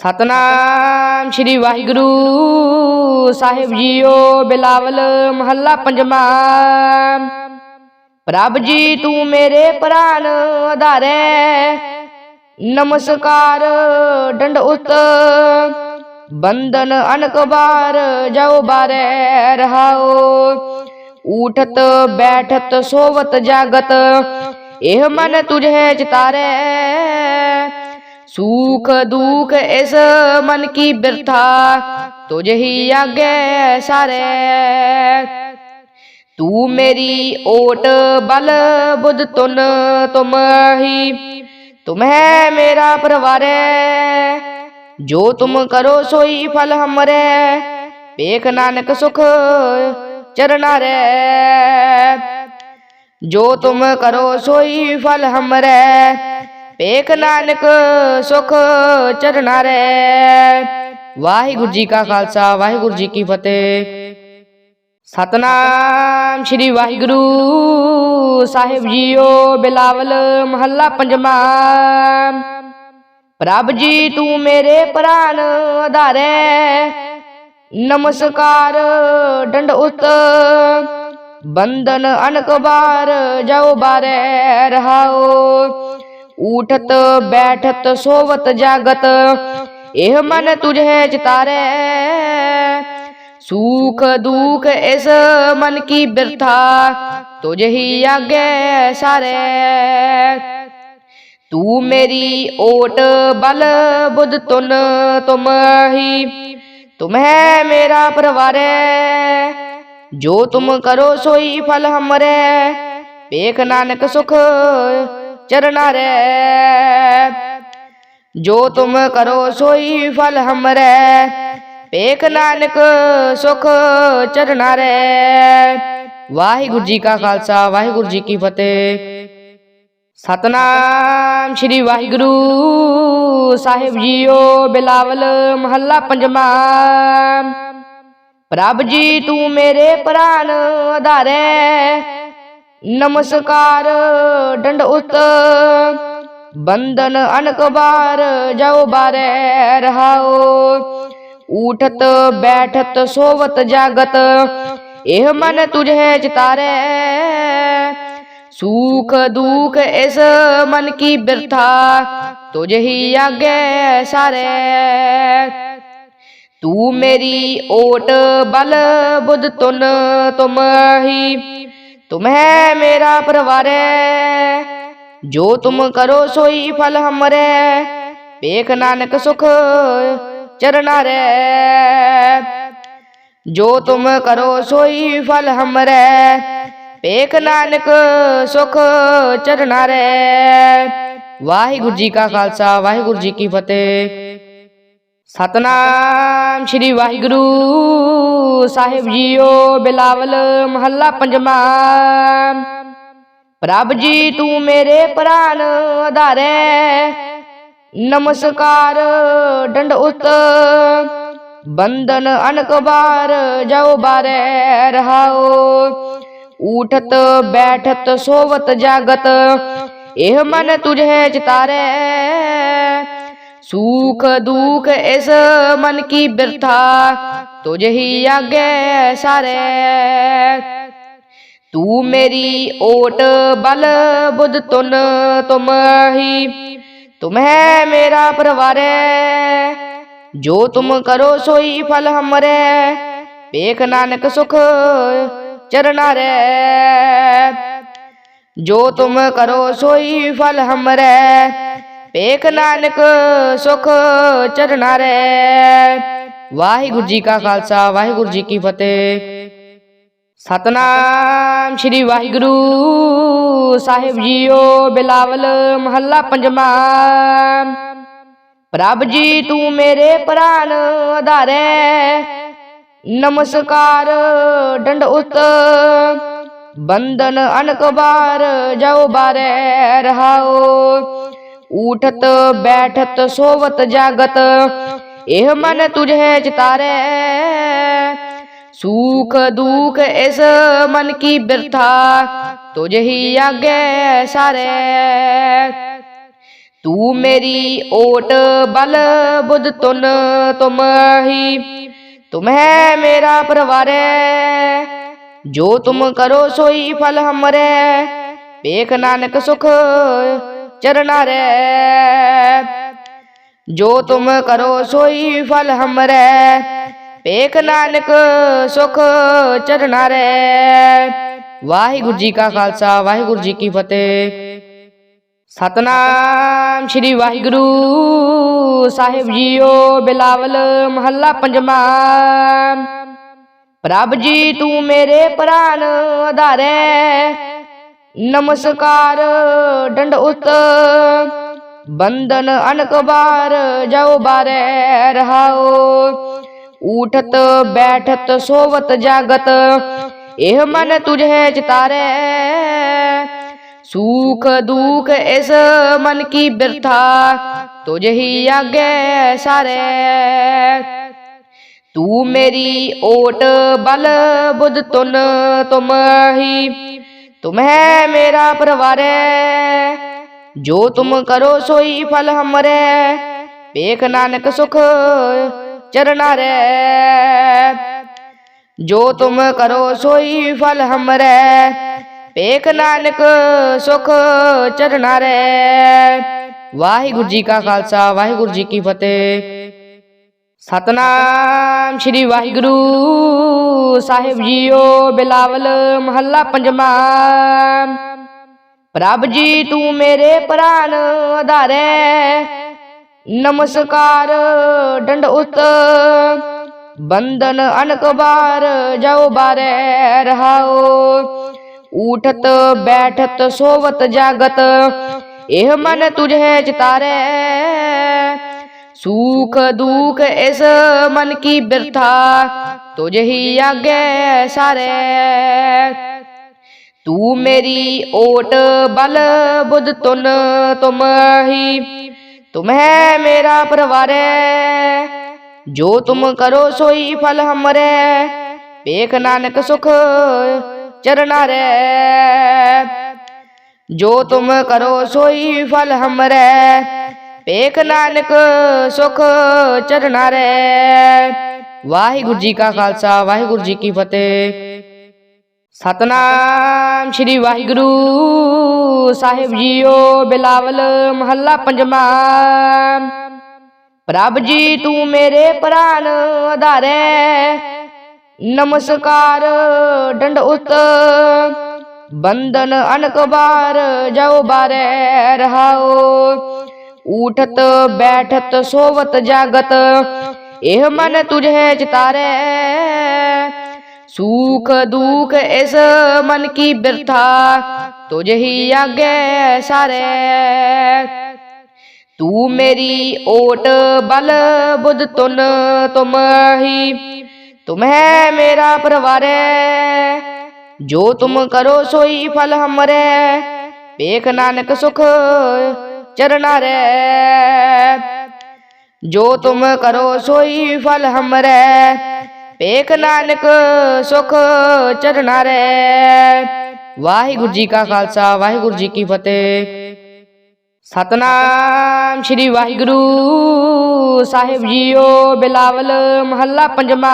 ਸਤਨਾਮ ਸ੍ਰੀ ਵਾਹਿਗੁਰੂ ਸਾਹਿਬ ਜੀਓ ਬਿਲਾਵਲ ਮਹੱਲਾ ਪੰਜਵਾਂ। ਪ੍ਰਭ ਜੀ, ਤੂੰ ਮੇਰੇ ਪ੍ਰਾਨ ਆਧਾਰੇ। ਨਮਸਕਾਰ, ਡੰਡ ਉਤ ਬੰਦਨ ਅਨਕ ਬਾਰ ਜਾਉ ਬਾਰੇ ਰਹਾਓ ਊਠਤ, ਬੈਠਤ, ਸੋਵਤ, ਜਾਗਤ, ਇਹ ਮਨ ਤੁਝੇ ਚਿਤਾਰੇ। सुख दुख इस मन की बिरथा, तुझ ही आगे सारे तू मेरी ओट बल बुध तुन, तुम ही, तुम है मेरा परवार। जो तुम करो सोई फल हमरे पेख नानक सुख चरना रे। जो तुम करो सोई फल हमरे ਪੇਖ ਨਾਨਕ ਸੁਖ ਚਰਨਾ ਰੇ ਵਾਹਿਗੁਰੂ ਜੀ ਕਾ ਖਾਲਸਾ, ਵਾਹਿਗੁਰੂ ਜੀ ਕੀ ਫਤਿਹ। ਸਤਨਾਮ ਸ੍ਰੀ ਵਾਹਿਗੁਰੂ ਸਾਹਿਬ ਜੀਓ ਬਿਲਾਵਲ ਮਹੱਲਾ ਪੰਜਵਾਂ। ਪ੍ਰਭ ਜੀ ਤੂੰ ਮੇਰੇ ਪ੍ਰਾਨ ਆਧਾਰੇ। ਨਮਸਕਾਰ ਡੰਡ ਉਤ। ਬੰਦਨ ਅਨਕ ਬਾਰ ਜਾਉ ਬਾਰੇ ਰਹਾਓ। उठत, बैठत, सोवत, जागत। यह मन तुझे चितारे सुख, दुख इस मन की व्यर्था तुझे ही आगे सारे। तू मेरी ओट, बल बुद्ध तुन, तुम ही। तुम्हें मेरा परिवार। जो तुम करो सोई फल हमरे। पेख नानक सुख ਸੁਖ ਚਰਨਾ ਰੇ। ਜੋ ਤੁਮ ਕਰੋ ਸੋਈ ਫਲ ਹਮਰੇ। ਵੇਖ ਨਾਨਕ ਸੁਖ ਚਰਨਾ ਵਾਹਿਗੁਰੂ ਜੀ ਕਾ ਖਾਲਸਾ, ਵਾਹਿਗੁਰੂ ਜੀ ਕੀ ਫਤਿਹ। ਸਤਨਾਮ ਸ੍ਰੀ ਵਾਹਿਗੁਰੂ ਸਾਹਿਬ ਜੀਓ ਬਿਲਾਵਲ ਮਹੱਲਾ ਪੰਜਵਾਂ। ਪ੍ਰਭ ਜੀ ਤੂੰ ਮੇਰੇ ਪ੍ਰਾਨ ਆਧਾਰੇ। नमस्कार, दंड उत। बंदन अनकबार जाओ बारे रहाओ। उठत, बैठत, सोवत, जागत, एह मन तुझे चितारे सुख दुख इस मन की बिरथा, तुझे ही आगे सारे। तू मेरी ओट बल बुध तुन, तुम ही तुम है मेरा परिवार। जो तुम करो सोई फल हमरे। पेख नानक सुख चरना रे। जो तुम करो सोई फल हमरे। पेख नानक सुख चरना रे। वाहिगुरु जी का खालसा, वाहिगुरु जी की फतेह। ਸਤਨਾਮ ਸ੍ਰੀ ਵਾਹਿਗੁਰੂ ਸਾਹਿਬ ਜੀਓ ਬਿਲਾਵਲ ਮਹੱਲਾ ਪੰਜਵਾਂ। ਪ੍ਰਭ ਜੀ, ਤੂੰ ਮੇਰੇ ਪ੍ਰਾਨ ਆਧਾਰੇ। ਨਮਸਕਾਰ, ਡੰਡ ਉਤ। ਬੰਦਨ ਅਨਕ ਬਾਰ ਜਾਉ ਬਾਰੇ ਰਹਾਓ। ਊਠਤ, ਬੈਠਤ, ਸੋਵਤ, ਜਾਗਤ। ਇਹ ਮਨ ਤੁਝੇ ਚਿਤਾਰੇ। सुख दुख इस मन की बिरथा, तुझ ही आगे सारे तू मेरी ओट बल बुद्ध तुन तुम ही, तुम है मेरा परवार। जो तुम करो सोई फल हमरे पेख नानक सुख चरना रे। जो तुम करो सोई फल हमरे ਵੇਖ ਨਾਨਕ ਸੁਖ ਚਰਨਾ ਰੇ ਵਾਹਿਗੁਰੂ ਜੀ ਕਾ ਖਾਲਸਾ, ਵਾਹਿਗੁਰੂ ਜੀ ਕੀ ਫਤਿਹ। ਸਤਨਾਮ ਸ੍ਰੀ ਵਾਹਿਗੁਰੂ ਸਾਹਿਬ ਜੀਓ ਬਿਲਾਵਲ ਮਹੱਲਾ ਪੰਜਵਾਂ। ਪ੍ਰਭ ਜੀ ਤੂੰ ਮੇਰੇ ਪ੍ਰਾਨ ਆਧਾਰੇ ਨਮਸਕਾਰ ਡੰਡ ਉਤ। ਬੰਦਨ ਅਨਕ ਬਾਰ ਜਾਉ ਬਾਰੇ ਰਹਾਓ उठत, बैठत, सोवत, जागत। एह मन तुझे चितारे सुख, दुख इस मन की बिरथा। तुझे ही आगे सारे। तू मेरी ओट, बल बुद्ध तुन तुम ही। तुम्हें मेरा परिवार। जो तुम करो सोई फल हमरे। पेख नानक सुख ਸੁਖ ਚਰਨਾ ਰੇ ਜੋ ਤੁਮ ਕਰੋ ਸੋਈ ਫਲ ਹਮਰੇ। ਵੇਖ ਨਾਨਕ ਸੁਖ ਚਰਨਾ ਵਾਹਿਗੁਰੂ ਜੀ ਕਾ ਖਾਲਸਾ, ਵਾਹਿਗੁਰੂ ਜੀ ਕੀ ਫਤਿਹ। ਸਤਨਾਮ ਸ੍ਰੀ ਵਾਹਿਗੁਰੂ ਸਾਹਿਬ ਜੀਓ ਬਿਲਾਵਲ ਮਹੱਲਾ ਪੰਜਵਾਂ। ਪ੍ਰਭ ਜੀ, ਤੂੰ ਮੇਰੇ ਪ੍ਰਾਨ ਆਧਾਰੈ। नमस्कार, दंड उत बंदन अनक बार, जाओ बारे रहाओ। उठत, बैठत, सोवत, जागत, एह मन तुझे चितारे सुख, दुख इस मन की बिरथा, तुझे ही आगे सारे। तू मेरी ओट बल बुद्ध तुन, तुम ही तुम है मेरा परवार जो तुम करो सोई फल हमरे पेख नानक सुख चरना रे जो तुम करो सोई फल हमरे ਵੇਖ ਨਾਨਕ ਸੁਖ ਚਰਨਾ ਰੇ ਵਾਹਿਗੁਰੂ ਜੀ ਕਾ ਖਾਲਸਾ ਵਾਹਿਗੁਰੂ ਜੀ ਕੀ ਫਤਿਹ ਸਤਨਾਮ ਸ੍ਰੀ ਵਾਹਿਗੁਰੂ ਸਾਹਿਬ ਜੀਓ ਬਿਲਾਵਲ ਮਹੱਲਾ ਪੰਜਵਾਂ। ਪ੍ਰਭ ਜੀ, ਤੂੰ ਮੇਰੇ ਪ੍ਰਾਨ ਆਧਾਰੈ। ਨਮਸਕਾਰ, ਡੰਡ ਉਤ। ਬੰਧਨ ਅਨਕ ਬਾਰ ਜਾਉ ਬਾਰੇ, ਰਹਾਓ। ਊਠਤ, ਬੈਠਤ, ਸੋਵਤ, ਜਾਗਤ, ਇਹ ਮਨ ਤੁਝੇ ਚਿਤਾਰੇ। सुख दुख इस मन की बिरथा, तुझे ही आगे सारे तू मेरी ओट बल बुद्ध तुन तुम ही तुम्हें मेरा परिवार। जो तुम करो सोई फल हमरे बेख नानक सुख चरना रे। जो तुम करो सोई फल हमरे ਵੇਖ ਨਾਨਕ ਸੁਖ ਚਰਣਾ ਰੈ ਵਾਹਿਗੁਰੂ ਜੀ ਕਾ ਖਾਲਸਾ, ਵਾਹਿਗੁਰੂ ਜੀ ਕੀ ਫਤਿਹ। ਸਤਨਾਮ ਸ੍ਰੀ ਵਾਹਿਗੁਰੂ ਸਾਹਿਬ ਜੀਓ ਬਿਲਾਵਲ ਮਹੱਲਾ ਪੰਜਵਾ। ਪ੍ਰਭ ਜੀ ਤੂੰ ਮੇਰੇ ਪ੍ਰਾਨ ਆਧਾਰੈ ਨਮਸਕਾਰ ਡੰਡ ਉਤ। ਬੰਧਨ ਅਨਕਬਾਰ ਜਾਉ ਬਾਰੇ ਰਹਾਓ। उठत बैठत सोवत जागत। एह मन तुझे चितारे सुख दुख इस मन की बिरथा। तुझे ही आगे सारे। तू मेरी ओट बल बुद्ध तुन तुम ही। तुम्हें मेरा परिवार। जो तुम करो सोई फल हमरे। देख नानक सुख। चरना रे जो तुम करो सोई फल हमरे पेख नानक सुख चरना रे वाहिगुरु जी का खालसा वाहिगुरु जी की फतेह ਸਤਨਾਮ ਸ੍ਰੀ ਵਾਹਿਗੁਰੂ ਸਾਹਿਬ ਜੀਓ ਬਿਲਾਵਲ ਮਹੱਲਾ ਪੰਜਵਾਂ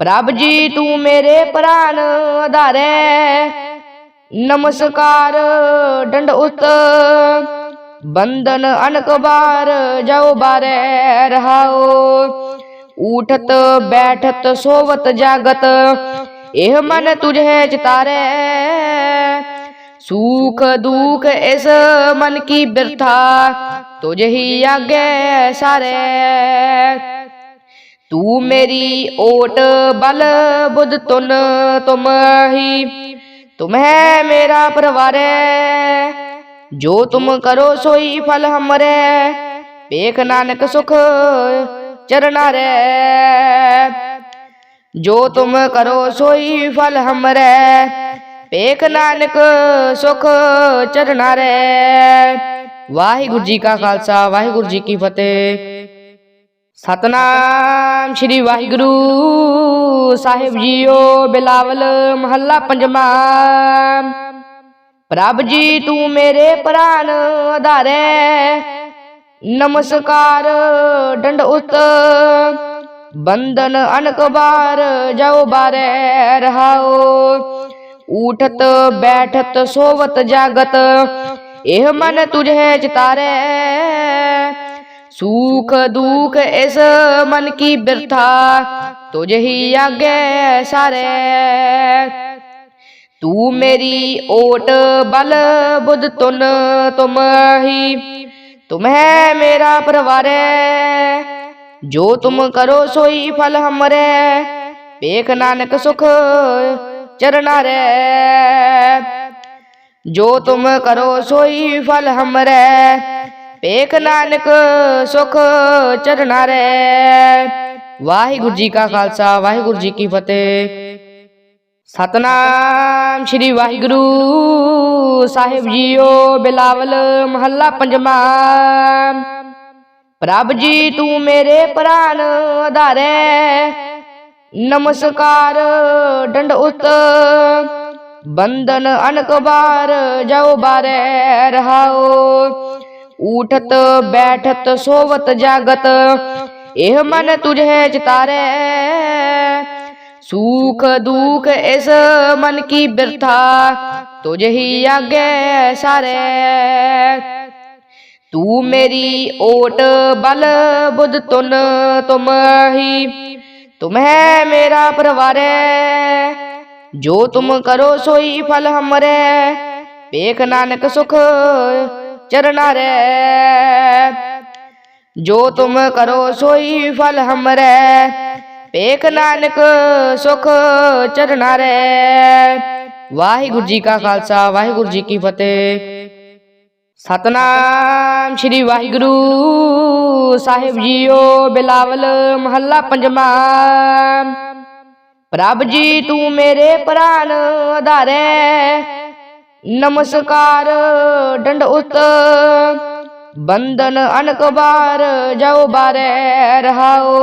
ਪ੍ਰਭ ਜੀ ਤੂੰ ਮੇਰੇ ਪ੍ਰਾਨ ਆਧਾਰੈ नमस्कार, दंड उत बंदन अनक बार, जाओ बारे रहाओ। उठत, बैठत, सोवत, जागत, एह मन तुझे चितारे सुख, दुख इस मन की बिरथा, तुझे ही आगे सारे। तू मेरी ओट बल बुद्ध तुन, तुम ही तुम है मेरा परिवार जो तुम करो सोई फल हमरे। देख नानक सुख चरना रे। जो तुम करो सोई फल हमरे। पेख नानक सुख चरना रे। वाहिगुरु जी का खालसा वाहिगुरु जी की फतेह। ਸਤਨਾਮ ਸ੍ਰੀ ਵਾਹਿਗੁਰੂ ਸਾਹਿਬ ਜੀਓ ਬਿਲਾਵਲ ਮਹੱਲਾ ਪੰਜਵਾਂ। ਪ੍ਰਭ ਜੀ, ਤੂੰ ਮੇਰੇ ਪ੍ਰਾਨ ਆਧਾਰੈ। ਨਮਸਕਾਰ, ਡੰਡ ਉਤ। ਬੰਦਨ ਅਨਕ ਬਾਰ ਜਾਉ ਬਾਰੈ ਰਹਾਓ। ਊਠਤ, ਬੈਠਤ, ਸੋਵਤ, ਜਾਗਤ। ਇਹ ਮਨ ਤੁਝੇ ਚਿਤਾਰੈ। सुख दुख इस मन की बिरथा, तुझे ही आगे सारे तू मेरी ओट बल बुद्ध तुन, तुम ही तुम्हें मेरा परिवार। जो तुम करो सोई फल हमरे पेख नानक सुख चरना रे जो तुम करो सोई फल हमरे ਭੇਖ ਨਾਨਕ ਸੁਖ ਚਰਨਾ ਰੈ ਵਾਹਿਗੁਰੂ ਜੀ ਕਾ ਖਾਲਸਾ, ਵਾਹਿਗੁਰੂ ਜੀ ਕੀ ਫਤਿਹ। ਸਤਨਾਮ ਸ਼੍ਰੀ ਵਾਹਿਗੁਰੂ ਸਾਹਿਬ ਜੀਓ ਬਿਲਾਵਲ ਮਹੱਲਾ ਪੰਜਵਾਂ। ਪ੍ਰਭ ਜੀ ਤੂੰ ਮੇਰੇ ਪ੍ਰਾਨ ਆਧਾਰੈ। ਨਮਸਕਾਰ ਡੰਡ ਉਤ। ਬੰਦਨ ਅਨਕ ਬਾਰ ਜਾਉ ਬਾਰੈ ਰਹਾਓ। उठत, बैठत, सोवत, जागत, एह मन तुझे चितारे सुख, दुख इस मन की व्यर्था तुझे ही आगे सारे। तू मेरी ओट, बल, बुध, तुन, तुम ही तुम्हें मेरा परिवार। जो तुम करो सोई फल हमरे पेख नानक सुख ਸੁਖ ਚਰਨਾ ਰੇ। ਜੋ ਤੁਮ ਕਰੋ ਸੋਈ ਫਲ ਹਮਰੇ। ਵੇਖ ਨਾਨਕ ਸੁਖ ਚਰਨਾ ਰੇ। ਵਾਹਿਗੁਰੂ ਜੀ ਕਾ ਖਾਲਸਾ, ਵਾਹਿਗੁਰੂ ਜੀ ਕੀ ਫਤਿਹ। ਸਤਨਾਮ ਸ਼੍ਰੀ ਵਾਹਿਗੁਰੂ ਸਾਹਿਬ ਜੀਓ ਬਿਲਾਵਲ ਮਹੱਲਾ ਪੰਜਵਾਂ। ਪ੍ਰਭ ਜੀ ਤੂੰ ਮੇਰੇ ਪ੍ਰਾਨ ਆਧਾਰੈ। नमस्कार, दंड उत बंदन अनक बार, जाओ बारे रहाओ।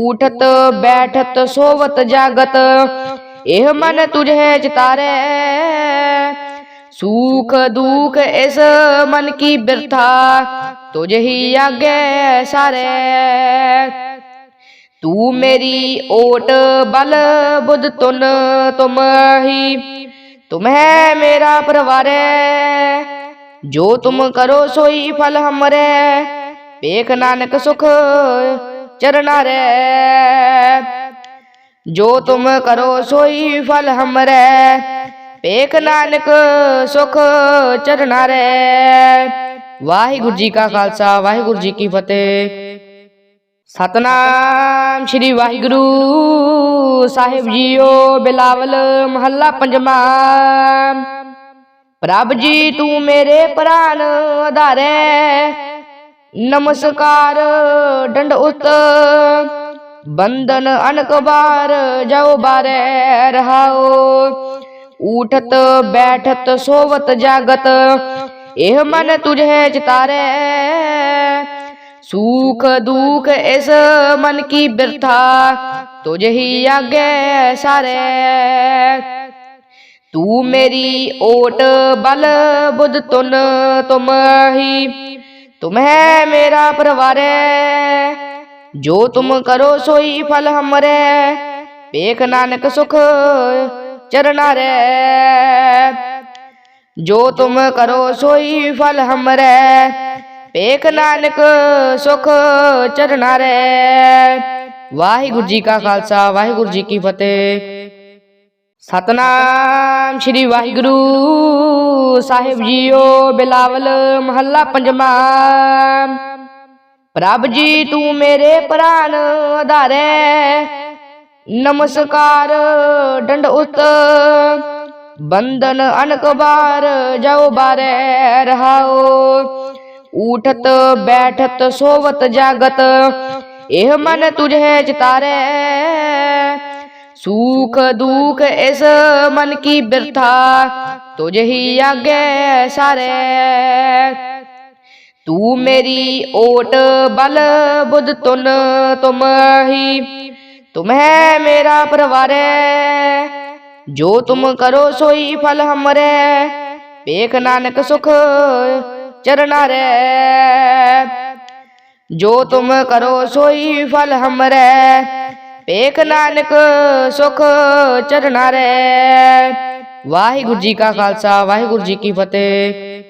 उठत, बैठत, सोवत, जागत, एह मन तुझे चितारे सुख, दुख इस मन की बिरथा, तुझे ही आगे सारे। तू मेरी ओट बल बुध तुन, तुम ही तुम है मेरा परिवार जो तुम करो सोई फल हमरे। पेख नानक सुख चरना रे। जो तुम करो सोई फल हमरे। पेख नानक सुख चरना रे। वाहिगुरु जी का खालसा, वाहिगुरु जी की फतेह। सतनाम। ਸਤਨਾਮ ਸ਼੍ਰੀ ਵਾਹਿਗੁਰੂ ਸਾਹਿਬ ਜੀਓ ਬਿਲਾਵਲ ਮਹੱਲਾ ਪੰਜਵਾਂ। ਪ੍ਰਭ ਜੀ, ਤੂੰ ਮੇਰੇ ਪ੍ਰਾਨ ਆਧਾਰੈ। ਨਮਸਕਾਰ, ਡੰਡ ਉਤ। ਬੰਦਨ ਅਨਕ ਬਾਰ ਜਾਉ ਬਾਰੈ ਰਹਾਓ ਊਠਤ, ਬੈਠਤ, ਸੋਵਤ, ਜਾਗਤ। ਇਹ ਮਨ ਤੁਝੇ ਚਿਤਾਰੈ। सुख दुख इस मन की बिरथा, तुझे ही आगे सारे। तू मेरी ओट बल बुद्ध तुन तुम ही। तुम्हें मेरा परिवार। जो तुम करो सोई फल हमरे। पेख नानक सुख चरना रे। जो तुम करो सोई फल हमरे। ਵੇਖ ਨਾਨਕ ਸੁਖ ਚਰਨਾ ਰੇ ਵਾਹਿਗੁਰੂ ਜੀ ਕਾ ਖਾਲਸਾ, ਵਾਹਿਗੁਰੂ ਜੀ ਕੀ ਫਤਿਹ। ਸਤਨਾਮ ਸ਼੍ਰੀ ਵਾਹਿਗੁਰੂ ਸਾਹਿਬ ਜੀਓ ਬਿਲਾਵਲ ਮਹੱਲਾ ਪੰਜਵਾਂ। ਪ੍ਰਭ ਜੀ, ਤੂੰ ਮੇਰੇ ਪ੍ਰਾਨ ਆਧਾਰੈ। ਨਮਸਕਾਰ ਡੰਡ ਉਤ। ਬੰਦਨ ਅਨਕ ਬਾਰ ਜਾਉ ਬਾਰੈ ਰਹਾਓ। उठत, बैठत, सोवत, जागत। यह मन तुझे चितारे सुख, दुख इस मन की बिरथा, तुझे ही आगे सारे। तू मेरी ओट, बल बुद्ध तुन, तुम ही। तुम्हें मेरा परिवार। जो तुम करो सोई फल हमरे। देख नानक सुख चरना रे जो तुम करो सोई फल हमरे पेख नानक सुख चरना रे ਵਾਹਿਗੁਰੂ ਜੀ ਕਾ ਖਾਲਸਾ ਵਾਹਿਗੁਰੂ ਜੀ ਕੀ ਫਤਿਹ